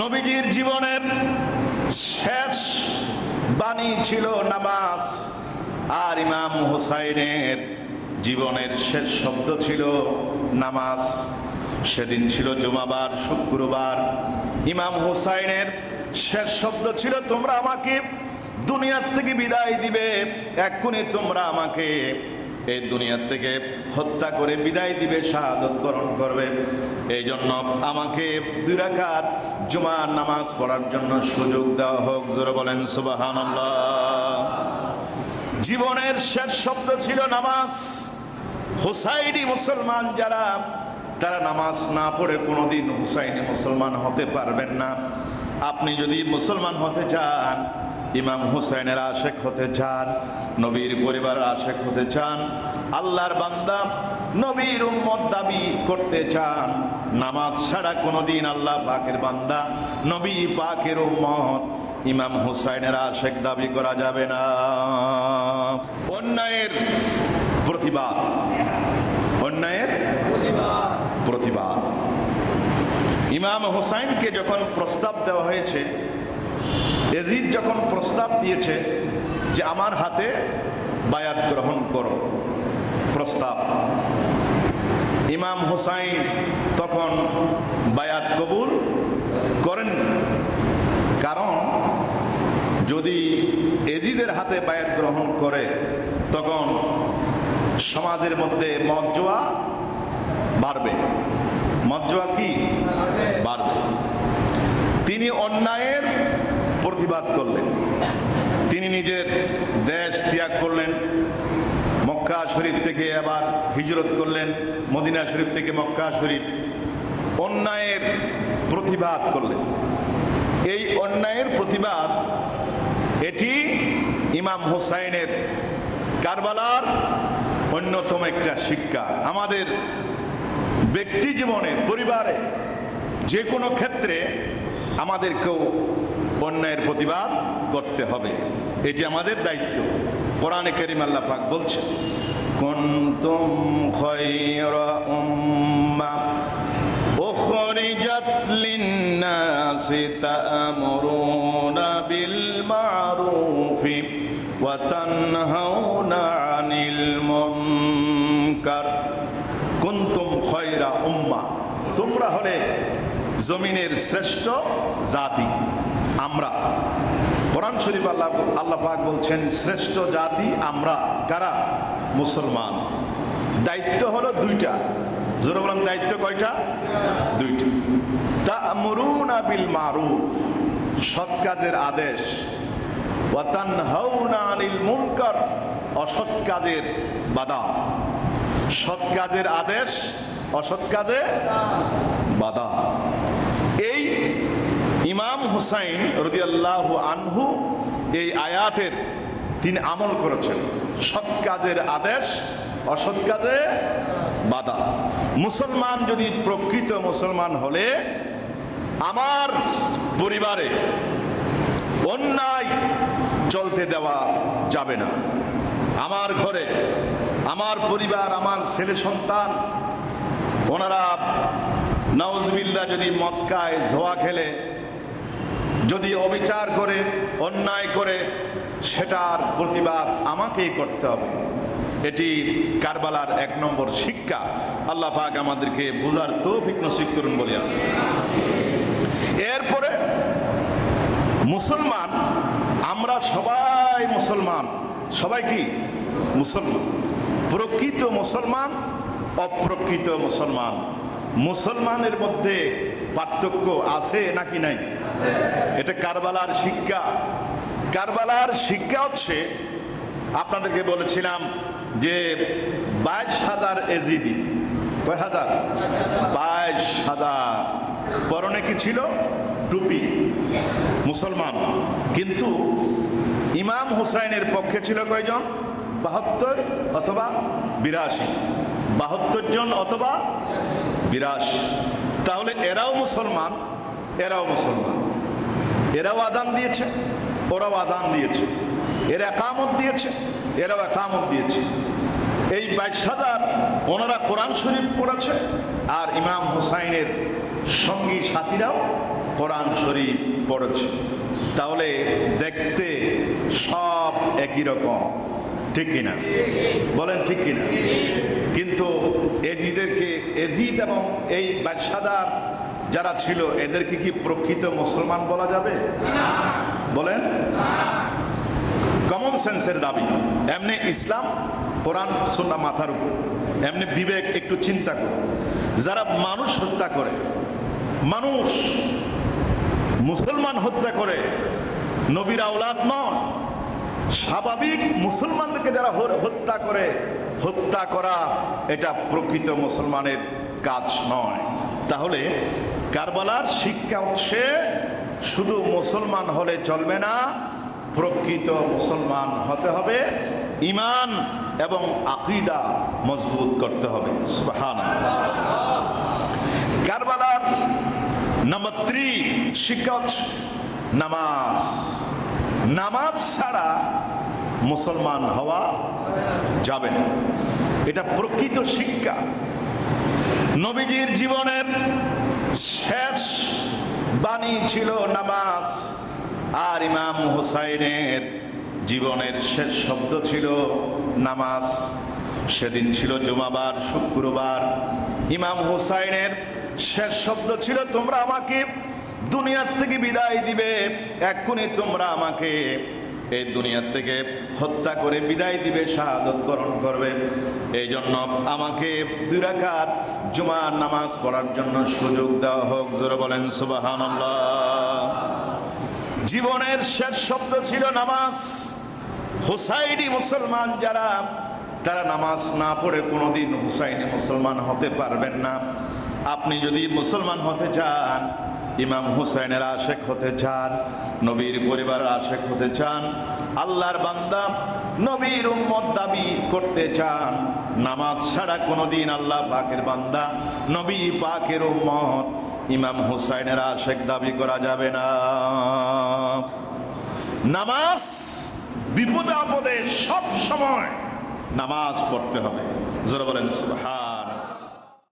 নবীজির জীবনের শেষ বাণী ছিল নামাজ। আর ইমাম হুসাইনের জীবনের শেষ শব্দ ছিল নামাজ। সেদিন ছিল জুমাবার, শুক্রবার। ইমাম হুসাইনের শেষ শব্দ ছিল, তোমরা আমাকে দুনিয়ার থেকে বিদায় দিবে। এক্ষুনি তোমরা আমাকে এই দুনিয়ার থেকে হত্যা করে বিদায় দিবে, শাহাদত বরণ করবে। এই জন্য আমাকে দুই রাকাত জুমার নামাজ পড়ার জন্য সুযোগ দেওয়া হোক, জোরে বলেন সুবাহান জীবনের শেষ শব্দ ছিল নামাজ। হুসাইনি মুসলমান যারা, তারা নামাজ না পড়ে কোনোদিন হুসাইনি মুসলমান হতে পারবেন না। আপনি যদি মুসলমান হতে চান ইমাম হুসাইনের আশেক হতে চান, নবীর পরিবারের আশেক হতে চান, আল্লাহর বান্দা নবীর উম্মত দাবি করতে চান, নামাজ ছাড়া কোনোদিন আল্লাহ পাকের বান্দা, নবী পাকের উম্মত ইমাম হুসাইনের আশেক দাবি করা যাবে না। অন্যায়ের প্রতিবাদ। অন্যায়ের প্রতিবাদ। ইমাম হুসাইনকে যখন প্রস্তাব দেওয়া হয়েছে এজিদ যখন প্রস্তাব দিয়েছে যে আমার হাতে বায়াত গ্রহণ করো, প্রস্তাব, ইমাম হুসাইন তখন বায়াত কবুল করেন কারণ যদি এজিদের হাতে বায়াত গ্রহণ করে, তখন সমাজের মধ্যে মজ্জোয়া বাড়বে। মজ্জোয়া কি? বাড়বে। তিনি অন্যায়ের প্রতিবাদ করলেন। তিনি নিজের দেশ ত্যাগ করলেন, মক্কা শরীফ থেকে আবার হিজরত করলেন, মদিনা শরীফ থেকে মক্কা শরীফ। অন্যায়ের প্রতিবাদ করলেন। এই অন্যায়ের প্রতিবাদ এটি ইমাম হুসাইনের কারবালার অন্যতম একটা শিক্ষা। আমাদের ব্যক্তি জীবনে, পরিবারে যে কোনো ক্ষেত্রে আমাদেরকেও অন্যায়ের প্রতিবাদ করতে হবে। এটি আমাদের দায়িত্ব। কোরআনে করিম আল্লাহ পাক বলছে খায়রা উম্মা খায়রা উম্মা, তোমরা হলে জমিনের শ্রেষ্ঠ জাতি। আমরা। কোরআন শরীফ আল্লাহ আল্লাহ পাক বলছেন, শ্রেষ্ঠ জাতি আমরা কারা? মুসলমান। দায়িত্ব হলো দুইটা। জোরে বলেন, দায়িত্ব কয়টা? দুইটা। তা মরুনা বিল মারুফ, সৎ কাজের আদেশ। ওয়াতান হাউনা আনিল মুনকার, অসৎ কাজের বাধা। সৎ কাজের আদেশ, অসৎ কাজে বাধা। হুসাইন রদিয়াল্লাহু আনহু এই আয়াতের তিনি আমল করেছেন। সৎ কাজের আদেশ, অসৎ কাজে বাধা। মুসলমান যদি প্রকৃত মুসলমান হলে, আমার পরিবারে অন্যায় চলতে দেওয়া যাবে না। আমার ঘরে, আমার পরিবার, আমার ছেলে সন্তান, ওনারা নওয়াজবিল্লা যদি মদ খায় খেলে যদি অবিচার করে, অন্যায় করে, সেটার প্রতিবাদ আমাকেই করতে হবে। এটি কারবালার এক নম্বর শিক্ষা। আল্লাহ পাক আমাদেরকে বোঝার তৌফিক নসিব করুন বলিয়া। এরপরে মুসলমান, আমরা সবাই মুসলমান। সবাই কি? মুসলমান। প্রকৃত মুসলমান, অপ্রকৃত মুসলমান। মুসলমানের মধ্যে পার্থক্য আছে নাকি নাই? এটা কারবালার শিক্ষা। কারবালার শিক্ষা হচ্ছে, আপনাদেরকে বলেছিলাম যে বাইশ হাজার এজিদি কয় হাজার বাইশ হাজার। পরনে কি ছিল? টুপি। মুসলমান। কিন্তু ইমাম হুসাইনের পক্ষে ছিল কয়জন? বাহাত্তর অথবা বিরাশি। বাহাত্তর জন অথবা বিরাশি। তাহলে এরাও মুসলমান এরাও মুসলমান। এরাও আজান দিয়েছে, ওরাও আজান দিয়েছে। এরা একামত দিয়েছে, এরাও একামত দিয়েছে। এই বাইশ হাজার ওনারা কোরআন শরীফ পড়েছে, আর ইমাম হুসাইনের সঙ্গী সাথীরাও কোরআন শরীফ পড়েছে। তাহলে দেখতে সব একই রকম, ঠিক কিনা? বলেন ঠিক কিনা? কিন্তু এজিদেরকে, এজিদ এবং এই বাদশাদার যারা ছিল, এদেরকে কি প্রকৃত মুসলমান বলা যাবে? বলেন। কমন সেন্সের দাবি। এমনি ইসলাম, কোরআন সন্না মাথার উপর। এমনি বিবেক, একটু চিন্তা করো যারা মানুষ হত্যা করে, মানুষ মুসলমান হত্যা করে, নবীর আওলাদ নন, স্বাভাবিক মুসলমানদেরকে যারা হত্যা করে, হত্যা করা এটা প্রকৃত মুসলমানের কাজ নয়। তাহলে কারবালার শিক্ষা হচ্ছে শুধু মুসলমান হলে চলবে না, প্রকৃত মুসলমান হতে হবে ইমান এবং আকিদা মজবুত করতে হবে কারবালার নাম্বার থ্রি হচ্ছে নামাজ। নামাজ ছাড়া মুসলমান হওয়া যাবে না। এটা প্রকৃত শিক্ষা। নবীজির জীবনের শেষ বাণী ছিল নামাজ। আর ইমাম হুসাইনের জীবনের শেষ শব্দ ছিল নামাজ। সেদিন ছিল জুমাবার, শুক্রবার। ইমাম হুসাইনের শেষ শব্দ ছিল, তোমরা আমাকে দুনিয়ার থেকে বিদায় দিবে। এক্ষুনি তোমরা আমাকে এই দুনিয়ার থেকে হত্যা করে বিদায় দিবে, শাহাদত বরণ করবে। এই জন্য আমাকে দুই রাকাত জুমার নামাজ পড়ার জন্য সুযোগ দেওয়া হোক, জোরে বলেন সুবাহান জীবনের শেষ শব্দ ছিল নামাজ। হুসাইনি মুসলমান যারা, তারা নামাজ না পড়ে কোনোদিন হুসাইনি মুসলমান হতে পারবেন না। আপনি যদি মুসলমান হতে চান ইমাম হুসাইনের আশেক হতে চান, নবীর পরিবারের আশেক হতে চান, আল্লাহর বান্দা নবীর উম্মত দাবি করতে চান। নামাজ ছাড়া কোনোদিন আল্লাহ পাকের বান্দা, নবী পাকের উম্মত ইমাম হুসাইনের আশেক দাবি করা যাবে না। নামাজ বিপদে আপদে সব সময় নামাজ পড়তে হবে। জোরে বলেন সুবহান।